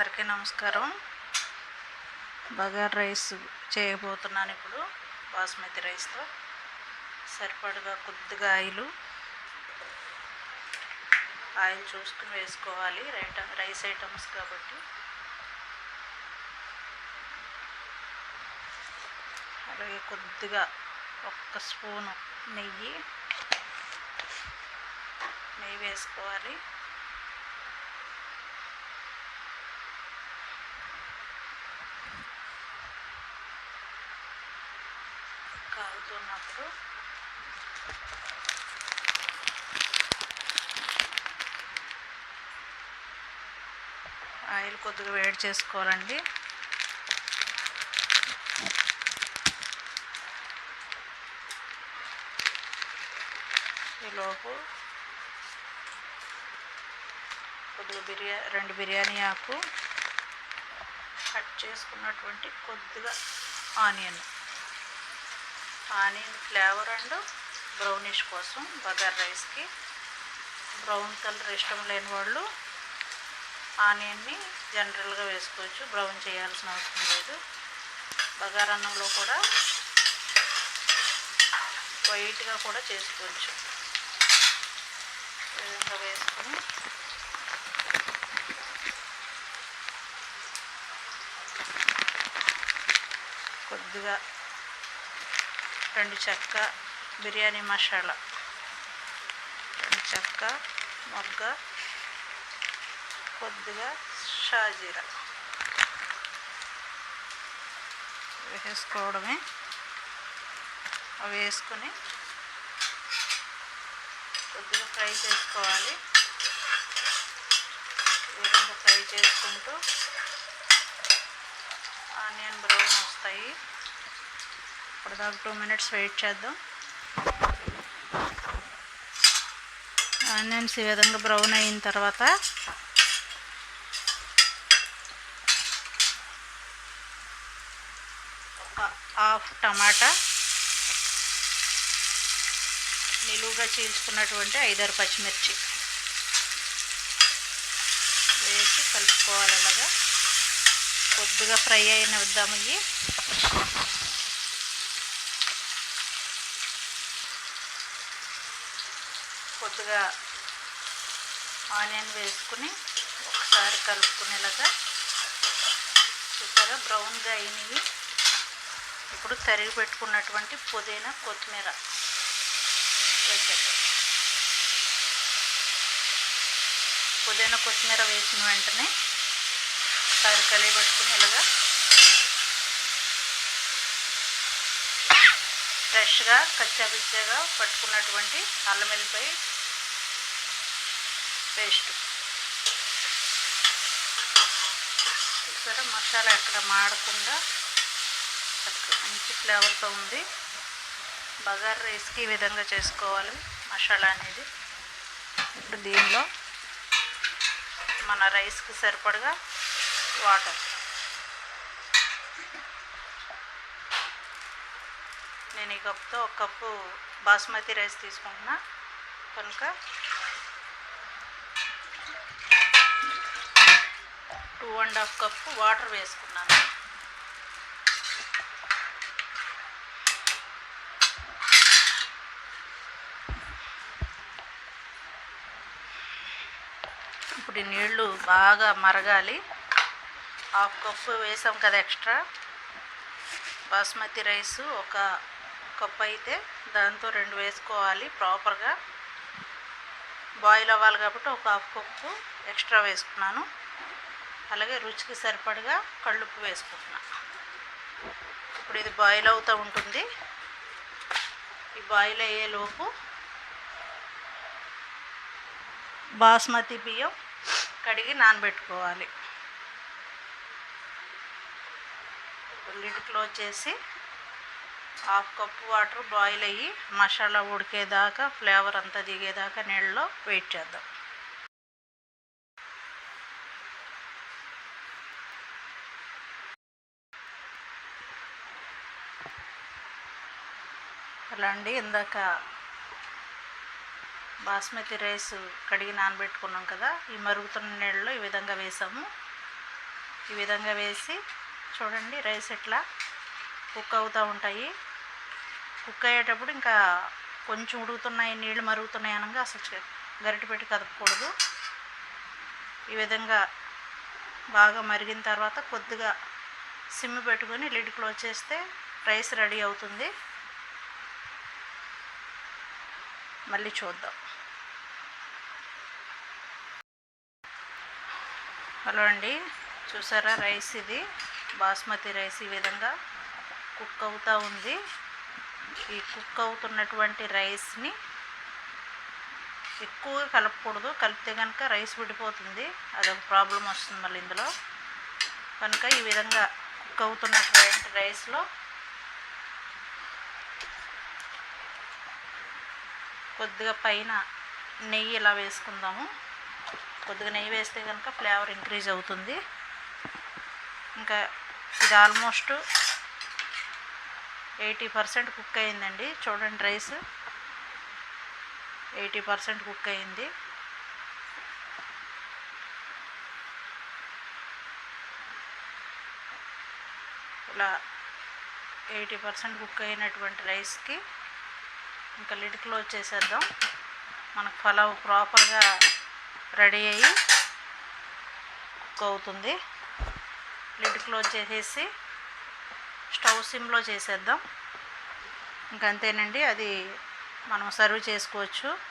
అందరికీ నమస్కారం. బగార్ రైస్ చేయబోతున్నాను ఇప్పుడు బాస్మతి రైస్తో. సరిపడగా కొద్దిగా ఆయిల్. ఆయిల్ చూసుకుని వేసుకోవాలి రైట రైస్ ఐటమ్స్ కాబట్టి. అలాగే కొద్దిగా ఒక్క స్పూను నెయ్యి. నెయ్యి వేసుకోవాలి. కాగుతున్నప్పుడు ఆయిల్ కొద్దిగా వేడి చేసుకోవాలండి. ఈలోపు కొద్దిగా బిర్యా రెండు బిర్యానీ ఆకు కట్ చేసుకున్నటువంటి కొద్దిగా onion. Onion flavour and brownish కోసం బగార్ రైస్కి బ్రౌన్ కలర్ ఇష్టం లేని వాళ్ళు ఆనియన్ని జనరల్గా వేసుకోవచ్చు. బ్రౌన్ చేయాల్సిన అవసరం లేదు. బగార్ అన్నంలో కూడా వైట్గా కూడా చేసుకోవచ్చు. విధంగా వేసుకొని కొద్దిగా రెండు చెక్క బిర్యానీ మసాలా. రెండు చెక్క మొగ్గ కొద్దిగా షాజీరా. వేసుకోవడమే. అవి వేసుకొని కొద్దిగా ఫ్రై చేసుకోవాలి. ఈ విధంగా ఫ్రై చేసుకుంటూ ఆనియన్ బ్రౌన్ వస్తాయి. ఇప్పుడు దాకా టూ మినిట్స్ వెయిట్ చేద్దాం. ఆనియన్స్ ఈ విధంగా బ్రౌన్ అయిన తర్వాత హాఫ్ టమాటా నిలువుగా చీల్చుకున్నటువంటి ఐదారు పచ్చిమిర్చి వేసి కలుపుకోవాలి అలాగా. కొద్దిగా ఫ్రై అయిన వద్దాము ఇవి కొద్దిగా ఆనియన్ వేసుకుని ఒకసారి కలుపుకునేలాగా చూసారా? బ్రౌన్గా అయినవి. ఇప్పుడు తరిగి పెట్టుకున్నటువంటి పుదీనా కొత్తిమీర వేసేద్దాం. పుదీనా కొత్తిమీర వేసిన వెంటనే ఒకసారి కలిగి పెట్టుకునేలాగా ఫ్రెష్గా కచ్చాపిచ్చాగా పట్టుకున్నటువంటి అల్లం వెల్లిపాయ పేస్ట్. చూసారా? మసాలా ఎక్కడ మాడకుండా మంచి ఫ్లేవర్తో ఉంది. బగార్ రైస్కి ఈ విధంగా చేసుకోవాలి మసాలా అనేది. ఇప్పుడు దీనిలో మన రైస్కి సరిపడగా వాటర్. నేను ఈ కప్తో ఒక కప్పు బాస్మతి రైస్ తీసుకుంటున్నా. కనుక two and half cup water వేసుకున్నాను. ఇప్పుడు నీళ్ళు బాగా మరగాలి. హాఫ్ కప్పు వేసాం కదా ఎక్స్ట్రా. బాస్మతి రైస్ ఒక కప్పు అయితే దాంతో రెండు వేసుకోవాలి ప్రాపర్గా. బాయిల్ అవ్వాలి కాబట్టి ఒక హాఫ్ కప్పు ఎక్స్ట్రా వేసుకున్నాను. అలాగే రుచికి సరిపడగా కళ్ళుప్పు వేసుకుంటున్నా. ఇప్పుడు ఇది బాయిల్ అవుతూ ఉంటుంది. ఈ బాయిల్ అయ్యేలోపు బాస్మతి బియ్యం కడిగి నానబెట్టుకోవాలి. లిడ్ క్లోజ్ చేసి హాఫ్ కప్పు వాటర్ బాయిల్ అయ్యి మసాలా ఉడికేదాకా ఫ్లేవర్ అంతా దిగేదాకా నీళ్ళలో వెయిట్ చేద్దాం. అలా అండి ఇందాక బాస్మతి రైస్ కడిగి నానబెట్టుకున్నాం కదా ఈ మరుగుతున్న నీళ్ళలో ఈ విధంగా వేసాము. ఈ విధంగా వేసి చూడండి రైస్ ఎట్లా కుక్ అవుతూ ఉంటాయి. కుక్ అయ్యేటప్పుడు ఇంకా కొంచెం ఉడుకుతున్నాయి నీళ్ళు మరుగుతున్నాయి అనగా అసలు గరిటె పెట్టి కదపకూడదు. ఈ విధంగా బాగా మరిగిన తర్వాత కొద్దిగా సిమ్ పెట్టుకొని లిడ్ క్లోజ్ చేస్తే రైస్ రెడీ అవుతుంది. మళ్ళీ చూద్దాం. హలో అండి చూసారా రైస్ ఇది? బాస్మతి రైస్ ఈ విధంగా కుక్ అవుతూ ఉంది. ఈ కుక్ అవుతున్నటువంటి రైస్ని ఎక్కువగా కలపకూడదు. కలిపితే కనుక రైస్ విడిపోతుంది. అదొక ప్రాబ్లం వస్తుంది మళ్ళీ ఇందులో. కనుక ఈ విధంగా కుక్ అవుతున్నటువంటి రైస్లో కొద్దిగా పైన నెయ్యి ఇలా వేసుకుందాము. కొద్దిగా నెయ్యి వేస్తే కనుక ఫ్లేవర్ ఇంక్రీజ్ అవుతుంది. ఇంకా ఇది ఆల్మోస్ట్ ఎయిటీ పర్సెంట్ కుక్ అయిందండి. చూడండి రైస్. ఎయిటీ పర్సెంట్ కుక్ అయింది. ఇలా ఎయిటీ పర్సెంట్ కుక్ అయినటువంటి రైస్కి ఇంకా లిడ్ క్లోజ్ చేసేద్దాం. మనకు పలావ్ ప్రాపర్గా రెడీ అయ్యి కుక్ అవుతుంది. లిడ్ క్లోజ్ చేసేసి స్టవ్ సిమ్లో చేసేద్దాం. ఇంకంతేనండి అది మనం సర్వ్ చేసుకోవచ్చు.